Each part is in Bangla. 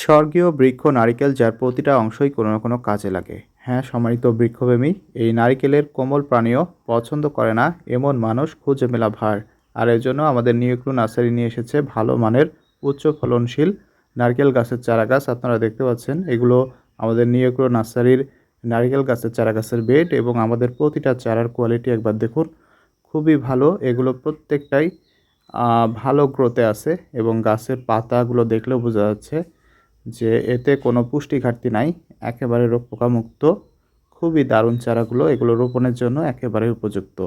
স্বর্গীয় বৃক্ষ নারিকেল যার প্রতিটা অংশই কোনো না কোনো কাজে লাগে। হ্যাঁ সম্মানিত বৃক্ষপ্রেমী, এই নারিকেলের কোমল প্রাণীও পছন্দ করে না এমন মানুষ খুঁজে মেলা ভার। আর এর জন্য আমাদের নিউক্লু নার্সারি নিয়ে এসেছে ভালো মানের উচ্চ ফলনশীল নারকেল গাছের চারা গাছ আপনারা দেখতে পাচ্ছেন, এগুলো আমাদের নিউক্লু নার্সারির নারকেল গাছের চারা গাছের বেড এবং আমাদের প্রতিটা চারার কোয়ালিটি একবার দেখুন, খুবই ভালো। এগুলো প্রত্যেকটাই ভালো গ্রোতে আছে এবং গাছের পাতাগুলো দেখলেও বোঝা যাচ্ছে যে এতে কোনো পুষ্টি ঘাটতি নাই, একেবারে রোগ পোকামুক্ত খুবই দারুণ চারাগুলো, এগুলো রোপণের জন্য একেবারে উপযুক্ত।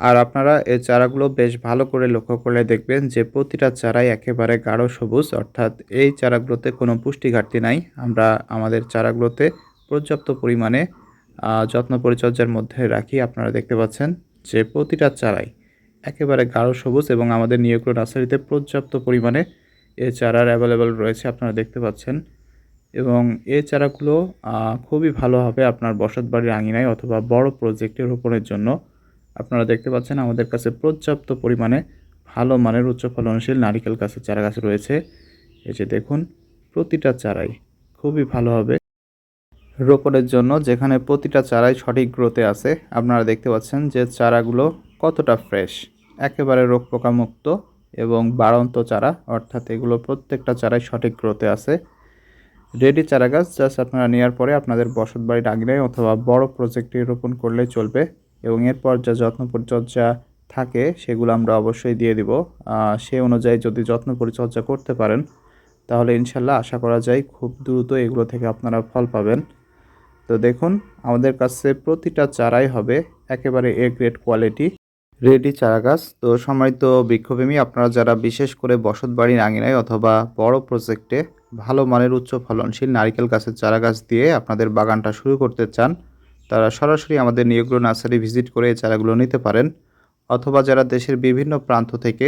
আর আপনারা এই চারাগুলো বেশ ভালো করে লক্ষ্য করলে দেখবেন যে প্রতিটা চারাই একেবারে গাঢ় সবুজ, অর্থাৎ এই চারাগুলোতে কোনো পুষ্টি ঘাটতি নাই। আমরা আমাদের চারাগুলোতে পর্যাপ্ত পরিমাণে যত্ন পরিচর্যার মধ্যে রাখি। আপনারা দেখতে পাচ্ছেন যে প্রতিটা চারাই একেবারে গাঢ় সবুজ এবং আমাদের নিয়োগ্র নার্সারিতে পর্যাপ্ত পরিমাণে এ চারার অ্যাভেলেবেল রয়েছে, আপনারা দেখতে পাচ্ছেন। এবং এ চারাগুলো খুবই ভালো হবে আপনার বসত বাড়ির আঙিনায় অথবা বড় প্রজেক্টের রোপণের জন্য। আপনারা দেখতে পাচ্ছেন আমাদের কাছে পর্যাপ্ত পরিমাণে ভালো মানের উচ্চ ফলনশীল নারিকেল গাছের চারা গাছ রয়েছে। এই যে দেখুন, প্রতিটা চারাই খুবই ভালো হবে। রোপণের জন্য যেখানে প্রতিটা চারাই সঠিক গ্রোথে আছে, আপনারা দেখতে পাচ্ছেন যে চারাগুলো কতটা ফ্রেশ একেবারে রোগ পোকামুক্ত। এবং বাড়ন্ত চারা, অর্থাৎ এগুলো প্রত্যেকটা চারাই সঠিক গ্রোতে আছে। রেডি চারা গাছ জাস্ট আপনারা নেওয়ার পরে আপনাদের বসত বাড়ির আগ্নেয় অথবা বড় প্রজেক্টে রোপণ করলেই চলবে এবং এরপর যা যত্ন পরিচর্যা থাকে সেগুলো আমরা অবশ্যই দিয়ে দিব। সে অনুযায়ী যদি যত্ন পরিচর্যা করতে পারেন, তাহলে ইনশাল্লাহ আশা করা যায় খুব দ্রুত এগুলো থেকে আপনারা ফল পাবেন। তো দেখুন, আমাদের কাছে প্রতিটা চারাই হবে, একেবারে এ গ্রেড কোয়ালিটি রেডি চারা গাছ তো সম্মানিত বৃক্ষপ্রেমী আপনারা যারা বিশেষ করে বসত বাড়ির আঙিনায় অথবা বড় প্রজেক্টে ভালো মানের উচ্চ ফলনশীল নারিকেল গাছের চারা গাছ দিয়ে আপনাদের বাগানটা শুরু করতে চান, তারা সরাসরি আমাদের নিয়োগ্র নার্সারি ভিজিট করে এই চারাগুলো নিতে পারেন। অথবা যারা দেশের বিভিন্ন প্রান্ত থেকে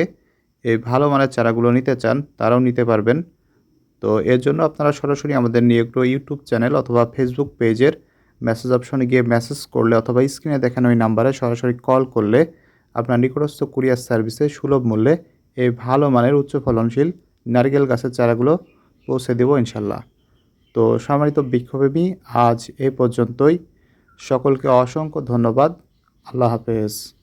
এই ভালো মানের চারাগুলো নিতে চান, তারাও নিতে পারবেন। তো এর জন্য আপনারা সরাসরি আমাদের নিয়োগ্র ইউটিউব চ্যানেল অথবা ফেসবুক পেজের মেসেজ অপশনে গিয়ে মেসেজ করলে অথবা স্ক্রিনে দেখানো ওই নাম্বারে সরাসরি কল করলে আপনার নিকটস্থ কুরিয়ার সার্ভিসে সুলভ মূল্যে এই ভালো মানের উচ্চ ফলনশীল নারকেল গাছের চারাগুলো পৌঁছে দেবো ইনশাল্লাহ। তো সম্মানিত বিক্ষোভেমী, আজ এ পর্যন্তই। সকলকে অসংখ্য ধন্যবাদ। আল্লাহ হাফেজ।